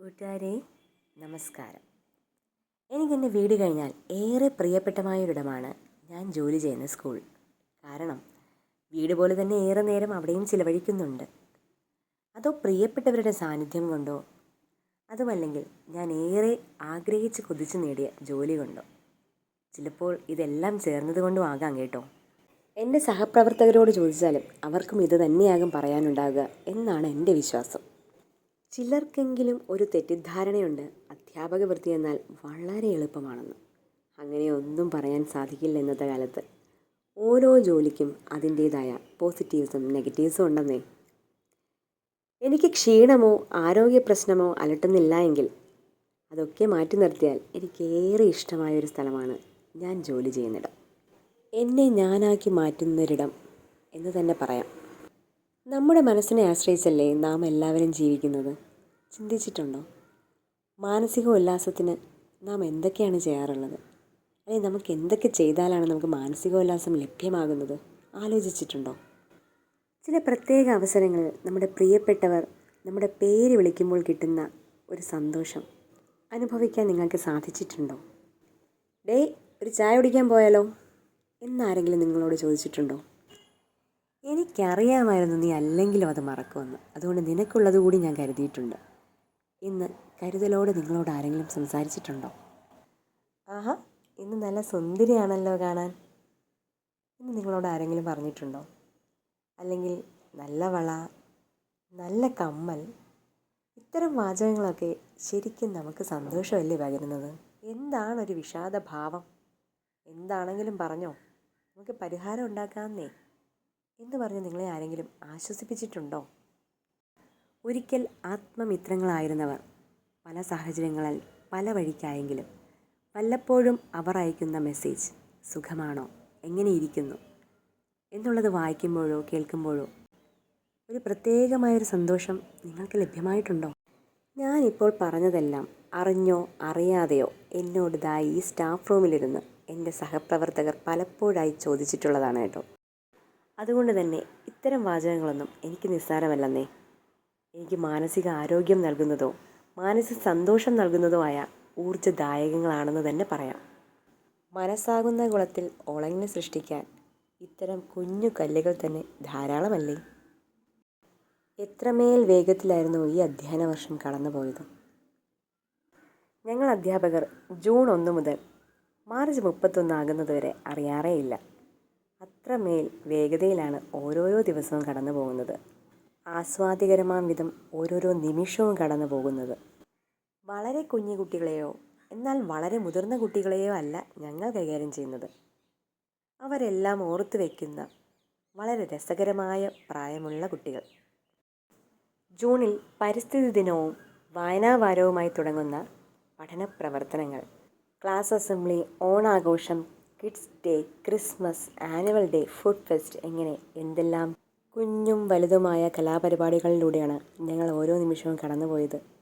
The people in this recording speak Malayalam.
കൂട്ടുകാരെ നമസ്കാരം. എനിക്കെന്റെ വീട് കഴിഞ്ഞാൽ ഏറെ പ്രിയപ്പെട്ടമായൊരിടമാണ് ഞാൻ ജോലി ചെയ്യുന്ന സ്കൂൾ. കാരണം വീട് പോലെ തന്നെ ഏറെ നേരം അവിടെയും ചിലവഴിക്കുന്നുണ്ട്. അതോ പ്രിയപ്പെട്ടവരുടെ സാന്നിധ്യം കൊണ്ടോ? അതുമല്ലെങ്കിൽ ഞാൻ ഏറെ ആഗ്രഹിച്ച് കൊതിച്ചു നേടിയ ജോലി കൊണ്ടോ? ചിലപ്പോൾ ഇതെല്ലാം ചേർന്നത് കൊണ്ടും ആകാം കേട്ടോ. എന്റെ സഹപ്രവർത്തകരോട് ചോദിച്ചാലും അവർക്കും ഇത് തന്നെയാകും പറയാനുണ്ടാകുക എന്നാണ് എന്റെ വിശ്വാസം. ചിലർക്കെങ്കിലും ഒരു തെറ്റിദ്ധാരണയുണ്ട്. അധ്യാപക വൃത്തി എന്നാൽ വളരെ എളുപ്പമാണെന്ന്. അങ്ങനെ ഒന്നും പറയാൻ സാധിക്കില്ല ഇന്നത്തെ കാലത്ത്. ഓരോ ജോലിക്കും അതിന്റേതായ പോസിറ്റീവ്സും നെഗറ്റീവ്സും ഉണ്ടെന്നേ. എനിക്ക് ക്ഷീണമോ ആരോഗ്യ പ്രശ്നമോ അലട്ടുന്നില്ല എങ്കിൽ അതൊക്കെ മാറ്റി നിർത്തിയാൽ എനിക്കേറെ ഇഷ്ടമായ ഒരു സ്ഥലമാണ് ഞാൻ ജോലി ചെയ്യുന്നിടം. എന്നെ ഞാനാക്കി മാറ്റുന്നൊരിടം എന്ന് തന്നെ പറയാം. നമ്മുടെ മനസ്സിനെ ആശ്രയിച്ചല്ലേ നാം എല്ലാവരും ജീവിക്കുന്നത്? ചിന്തിച്ചിട്ടുണ്ടോ? മാനസിക ഉല്ലാസത്തിന് നാം എന്തൊക്കെയാണ് ചെയ്യാറുള്ളത്? അല്ലെങ്കിൽ നമുക്ക് എന്തൊക്കെ ചെയ്താലാണ് നമുക്ക് മാനസികോല്ലാസം ലഭ്യമാകുന്നത്? ആലോചിച്ചിട്ടുണ്ടോ? ചില പ്രത്യേക അവസരങ്ങളിൽ നമ്മുടെ പ്രിയപ്പെട്ടവർ നമ്മുടെ പേര് വിളിക്കുമ്പോൾ കിട്ടുന്ന ഒരു സന്തോഷം അനുഭവിക്കാൻ നിങ്ങൾക്ക് സാധിച്ചിട്ടുണ്ടോ? ഡേ ഒരു ചായ കുടിക്കാൻ പോയാലോ? എന്നാരെങ്കിലും നിങ്ങളോട് ചോദിച്ചിട്ടുണ്ടോ? എനിക്കറിയാമായിരുന്നു നീ അല്ലെങ്കിലും അത് മറക്കുമെന്ന്. അതുകൊണ്ട് നിനക്കുള്ളത് കൂടി ഞാൻ കരുതിയിട്ടുണ്ട്. ഇന്ന് കരുതലോടെ നിങ്ങളോട് ആരെങ്കിലും സംസാരിച്ചിട്ടുണ്ടോ? ആഹാ ഇന്ന് നല്ല സുന്ദരിയാണല്ലോ കാണാൻ. ഇന്ന് നിങ്ങളോട് ആരെങ്കിലും പറഞ്ഞിട്ടുണ്ടോ? അല്ലെങ്കിൽ നല്ല വള നല്ല കമ്മൽ ഇത്തരം വാചകങ്ങളൊക്കെ ശരിക്കും നമുക്ക് സന്തോഷമല്ലേ പകരുന്നത്? എന്താണൊരു വിഷാദഭാവം? എന്താണെങ്കിലും പറഞ്ഞോ. നമുക്ക് പരിഹാരം ഉണ്ടാക്കാമെന്നേ. എന്ന് പറഞ്ഞ് നിങ്ങളെ ആരെങ്കിലും ആശ്വസിപ്പിച്ചിട്ടുണ്ടോ? ഒരിക്കൽ ആത്മമിത്രങ്ങളായിരുന്നവർ പല സാഹചര്യങ്ങളിൽ പല വഴിക്കായെങ്കിലും വല്ലപ്പോഴും അവർ അയക്കുന്ന മെസ്സേജ് സുഖമാണോ? എങ്ങനെയിരിക്കുന്നു? എന്നുള്ളത് വായിക്കുമ്പോഴോ കേൾക്കുമ്പോഴോ ഒരു പ്രത്യേകമായൊരു സന്തോഷം നിങ്ങൾക്ക് ലഭ്യമായിട്ടുണ്ടോ? ഞാനിപ്പോൾ പറഞ്ഞതെല്ലാം അറിഞ്ഞോ അറിയാതെയോ എന്നോട് ദാ ഈ സ്റ്റാഫ് റൂമിലിരുന്ന് എന്റെ സഹപ്രവർത്തകർ പലപ്പോഴായി ചോദിച്ചിട്ടുള്ളതാണ് കേട്ടോ. അതുകൊണ്ട് തന്നെ ഇത്തരം വാചകങ്ങളൊന്നും എനിക്ക് നിസ്സാരമല്ലെന്നേ. എനിക്ക് മാനസിക ആരോഗ്യം നൽകുന്നതോ മാനസിക സന്തോഷം നൽകുന്നതോ ആയ ഊർജദായകങ്ങളാണെന്ന് തന്നെ പറയാം. മനസ്സാകുന്ന കുളത്തിൽ ഓളങ്ങിനെ സൃഷ്ടിക്കാൻ ഇത്തരം കുഞ്ഞു കല്ലുകൾ തന്നെ ധാരാളമല്ലേ? എത്രമേൽ വേഗത്തിലായിരുന്നു ഈ അധ്യയന വർഷം കടന്നുപോയത്? ഞങ്ങൾ അധ്യാപകർ ജൂൺ ഒന്ന് മുതൽ മാർച്ച് മുപ്പത്തൊന്ന് ആകുന്നതുവരെ അറിയാറേയില്ല. അത്രമേൽ വേഗതയിലാണ് ഓരോരോ ദിവസവും കടന്നു പോകുന്നത്. ആസ്വാദികരമാം വിധം ഓരോരോ നിമിഷവും കടന്നു പോകുന്നത്. വളരെ കുഞ്ഞു കുട്ടികളെയോ എന്നാൽ വളരെ മുതിർന്ന കുട്ടികളെയോ അല്ല ഞങ്ങൾ കൈകാര്യം ചെയ്യുന്നത്. അവരെല്ലാം ഓർത്തു വയ്ക്കുന്ന വളരെ രസകരമായ പ്രായമുള്ള കുട്ടികൾ. ജൂണിൽ പരിസ്ഥിതി ദിനവും വായനാവാരവുമായി തുടങ്ങുന്ന പഠന പ്രവർത്തനങ്ങൾ ക്ലാസ് അസംബ്ലി ഓണാഘോഷം kids day Christmas annual day food fest എങ്ങനെ എന്തെല്ലാം? കുഞ്ഞും വലുതുമായ കലാപരിപാടികളിലൂടെയാണ് ഞങ്ങൾ ഓരോ നിമിഷവും കടന്നുപോയത്.